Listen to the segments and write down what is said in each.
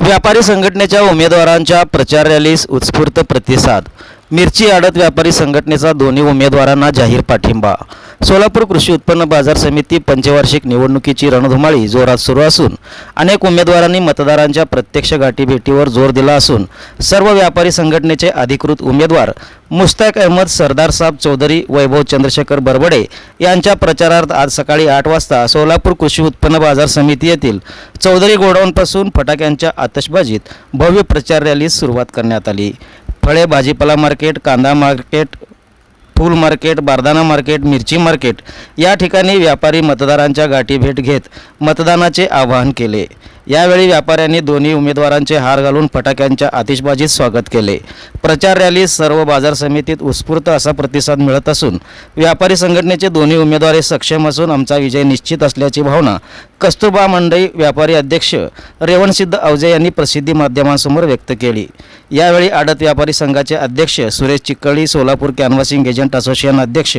व्यापारी संघटनेच्या उमेदवारांच्या प्रचार रॅलीस उत्स्फूर्त प्रतिसाद. मिरची आडत व्यापारी संघटनेचा दोन्ही उमेदवारांना जाहीर पाठिंबा. सोलापूर कृषी उत्पन्न बाजार समिती पंचवार्षिक निवडणुकीची रणधुमाळी जोरात सुरू असून अनेक उमेदवारांनी मतदारांच्या प्रत्यक्ष गाठीभेटीवर जोर दिला असून सर्व व्यापारी संघटनेचे अधिकृत उमेदवार मुस्ताक अहमद सरदार साब चौधरी वैभव चंद्रशेखर बरबडे यांच्या प्रचारार्थ आज सकाळी आठ वाजता सोलापूर कृषी उत्पन्न बाजार समिती येथील चौधरी गोडाऊनपासून फटाक्यांच्या आतषबाजीत भव्य प्रचार रॅलीस सुरुवात करण्यात आली. फळे भाजीपाला मार्केट कांदा मार्केट फूल मार्केट बारदाना मार्केट मिरची मार्केट. या ठिकाणी व्यापारी मतदारांच्या गाठीभेट घेत मतदानाचे आवाहन केले. यावेळी व्यापाऱ्यांनी दोन्ही उमेदवारांचे हार घालून फटाक्यांच्या आतिषबाजीत स्वागत केले. प्रचार रॅलीस सर्व बाजार समितीत उत्स्फूर्त असा प्रतिसाद मिळत असून व्यापारी संघटनेचे दोन्ही उमेदवार हे सक्षम असून आमचा विजय निश्चित असल्याची भावना कस्तुरबा मंडई व्यापारी अध्यक्ष रेवणसिद्ध अवजे यांनी प्रसिद्धी माध्यमांसमोर व्यक्त केली. यावेळी आडत व्यापारी संघाचे अध्यक्ष Suresh Chikkali Solapur canvassing agent association अध्यक्ष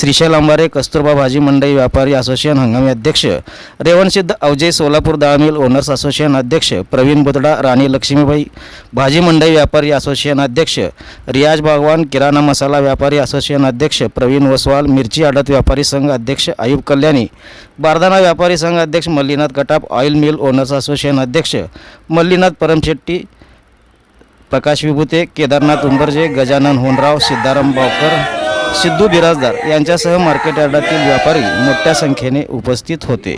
श्रीशैल अंबारे कस्तुरबा भाजी मंडई व्यापारी असोसिएशन हंगामी अध्यक्ष रेवणसिद्ध अवजे सोलापूर डाळ मिल ओनर्स असोसिएशन अध्यक्ष प्रवीण बुतडा राणी लक्ष्मीबाई भाजी मंडई व्यापारी असोसिएशन अध्यक्ष रियाज भगवान किराणा मसाला व्यापारी असोसिएशन अध्यक्ष प्रवीण वसवाल मिरची आडत व्यापारी संघ अध्यक्ष आयुब कल्याणी बारदाना व्यापारी संघ अध्यक्ष Mallinath Katap oil mill owners association अध्यक्ष मल्लीनाथ परमशेट्टी प्रकाश विभूते केदारनाथ उंबरजे गजानन होनराव सिद्धाराम बावकर सिद्धू बिराजदार यांच्यासह मार्केट यार्डातील व्यापारी मोठ्या संख्येने उपस्थित होते.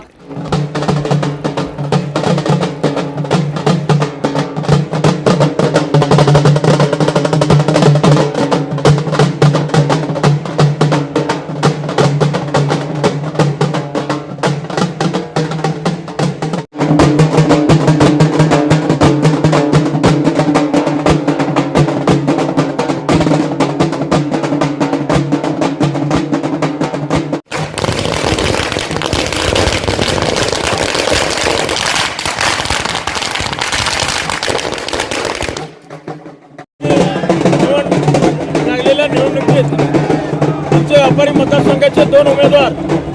व्यापारी मतदारसंघाचे दोन उमेदवार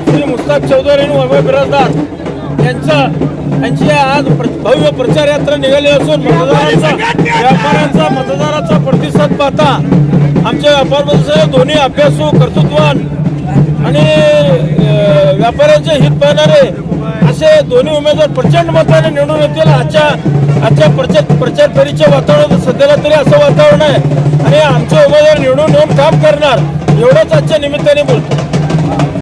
श्री मुस्ताक चौधरी आणि वैभव बिराजदार. यांचं यांची आज प्र- भव्य प्रचार यात्रा निघाली असून मतदारांचा व्यापाऱ्यांचा मतदाराचा प्रतिसाद पाहता आमच्या व्यापार दोन्ही अभ्यासू कर्तृत्वान आणि व्यापाऱ्यांचे हित पाहणारे असे दोन्ही उमेदवार प्रचंड मताने निवडून येतील. आजच्या आजच्या प्रचार प्रचार फेरीच्या वातावरणात सध्याला तरी असं वातावरण आहे. आणि आमचे उमेदवार निवडून येऊन काम करणार. एवढंच आजच्या निमित्ताने बोलतो.